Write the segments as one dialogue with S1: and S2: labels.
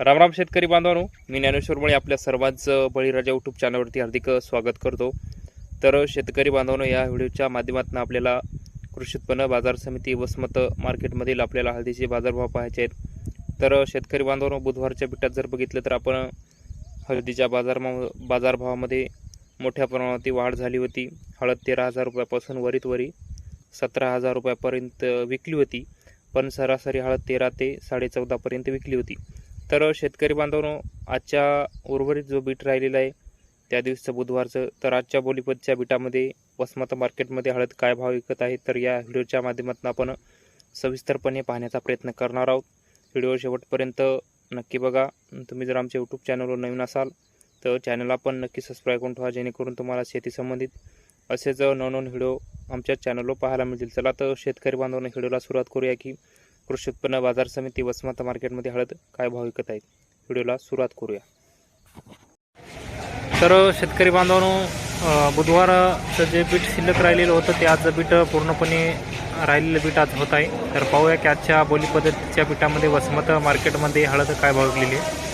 S1: रामराम शेतकरी बांधवानो मी ज्ञानेश्वर आपल्या सर्वांचं बळीराजा यूट्यूब चॅनलवरती हार्दिक स्वागत करतो. तर शेतकरी बांधवानो या व्हिडिओच्या माध्यमातून आपल्याला कृषी उत्पन्न बाजार समिती वसमत मार्केटमधील आपल्याला हळदीचे बाजारभाव पाहायचे आहेत. तर शेतकरी बांधवानो बुधवारच्या बिटात जर बघितलं तर आपण हळदीच्या बाजारमा बाजारभावामध्ये मोठ्या प्रमाणात वाढ झाली होती. हळद तेरा हजार रुपयापासून वरीत वरी सतरा हजार रुपयापर्यंत विकली होती. पण सरासरी हळद तेरा ते साडेचौदापर्यंत विकली होती. तर शेतकरी बांधवांनो आजच्या उर्वरित जो बीट राहिलेला आहे त्या दिवसचं बुधवारचं तर आजच्या बोलीपतच्या बीटामध्ये वसमत मार्केटमध्ये हळद काय भाव विकत आहे तर या व्हिडिओच्या माध्यमातून आपण सविस्तरपणे पाहण्याचा प्रयत्न करणार आहोत. व्हिडिओ शेवटपर्यंत नक्की बघा. तुम्ही जर आमच्या यूट्यूब चॅनलवर नवीन असाल तर चॅनलला पण नक्की सबस्क्राईब करून ठेवा जेणेकरून तुम्हाला शेती संबंधित असेच नवनवीन व्हिडिओ आमच्या चॅनलवर पाहायला मिळतील. चला तर शेतकरी बांधवांना व्हिडिओला सुरुवात करूया की कृषी उत्पन्न बाजार समिती वसमाता मार्केटमध्ये हळद काय भाव विकत आहेत? व्हिडिओला सुरुवात करूया. तर शेतकरी बांधवांनो बुधवारचं जे बीट शिल्लक राहिलेलं होतं ते आज बीट पूर्णपणे राहिलेलं बीट आज होत आहे. तर पाहूया की आजच्या बोली पद्धतीच्या बीटामध्ये वसमत मार्केटमध्ये हळद काय भाव विकलेली आहे?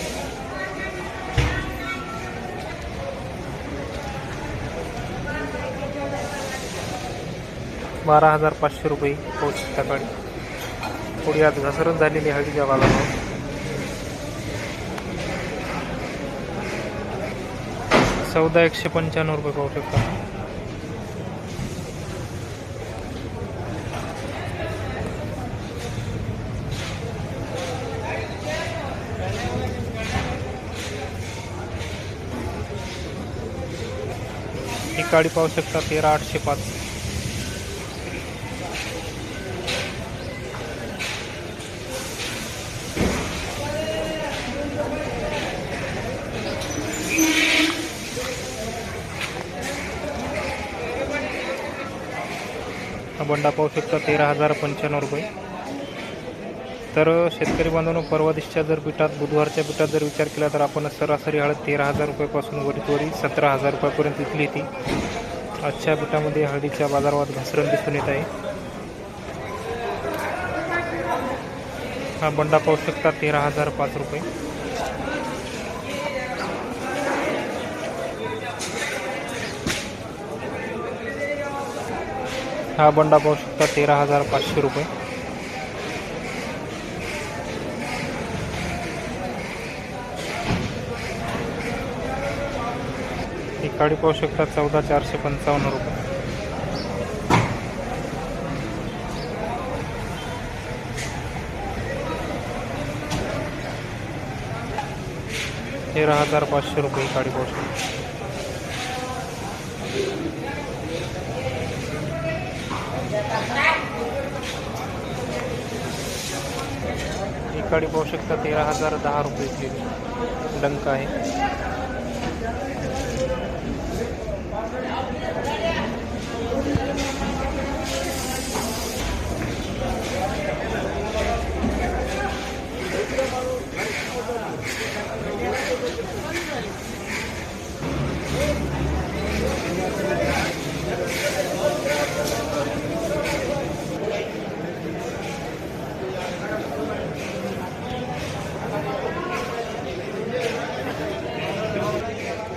S1: बारा हजार पाचशे रुपये पाऊस सकाळी. थोडी आज घसरत झालेली हळदीच्या बाजारावर चौदा एकशे पंच्याण्णव रुपये पाहू शकता ही काळी पाहू शकता तेरा आठशे पाच. बंडा पाहू शकता तेरा हजार पंच्याण्णव रुपये. तर शेतकरी बांधवांनो परवा जर पिठात बुधवारच्या पिठात जर विचार केला तर आपण सरासरी हळद तेरा हजार रुपयापासून वरीत वरी सतरा हजार रुपयापर्यंत विकली ती आजच्या पिठामध्ये हळदीच्या बाजारात घसरण दिसून येत आहे. हा बंडा पाहू शकता तेरा हजार पाच रुपये. हा बंडा पाहू शकता तेरा हजार पाचशे रुपये. ही काळी पाहू शकता चौदा चारशे पंचावन्न रुपये. तेरा हजार पाचशे रुपये ही काळी पाहू शकता. ही पाहू शकता तेरा हजार दहा रुपये डंक आहे.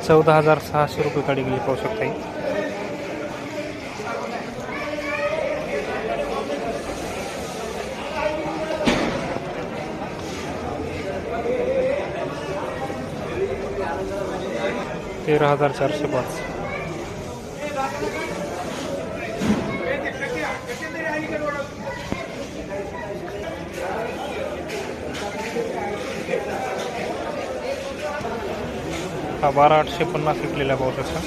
S1: चौदा हजार सहाशे रुपये गाडी गेली पाहू शकता तेरा हजार चारशे पाच. हा बारा आठशे पन्नास विकलेला पाहू शकता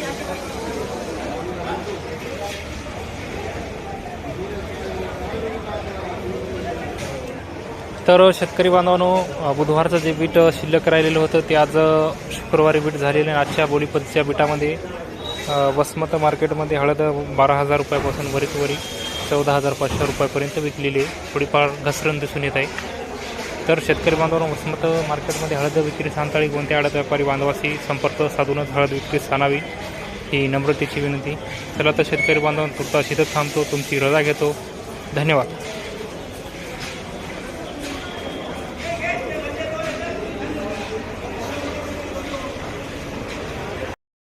S1: तर शेतकरी बांधवांनो बुधवारचं जे बीट शिल्लक राहिलेलं होतं ते आज शुक्रवारी बीट झालेलं आहे आजच्या बोलीपतीच्या बीटामध्ये. वसमत मार्केटमध्ये हळद बारा हजार रुपयापासून वरीत वरी चौदा हजार पाचशे रुपयापर्यंत विकलेली आहे. थोडीफार घसरण दिसून येत आहे. तर शेतकरी बांधवांनो वसमत मार्केटमध्ये हळद विक्री सांताळी कोणत्या हळद व्यापारी बांधवाशी संपर्क साधूनच हळद विक्री सांगावी ही नम्रतेची विनंती. चला तर शेतकरी बांधवांना तुर्ता इथं थांबतो तुमची रजा घेतो. धन्यवाद.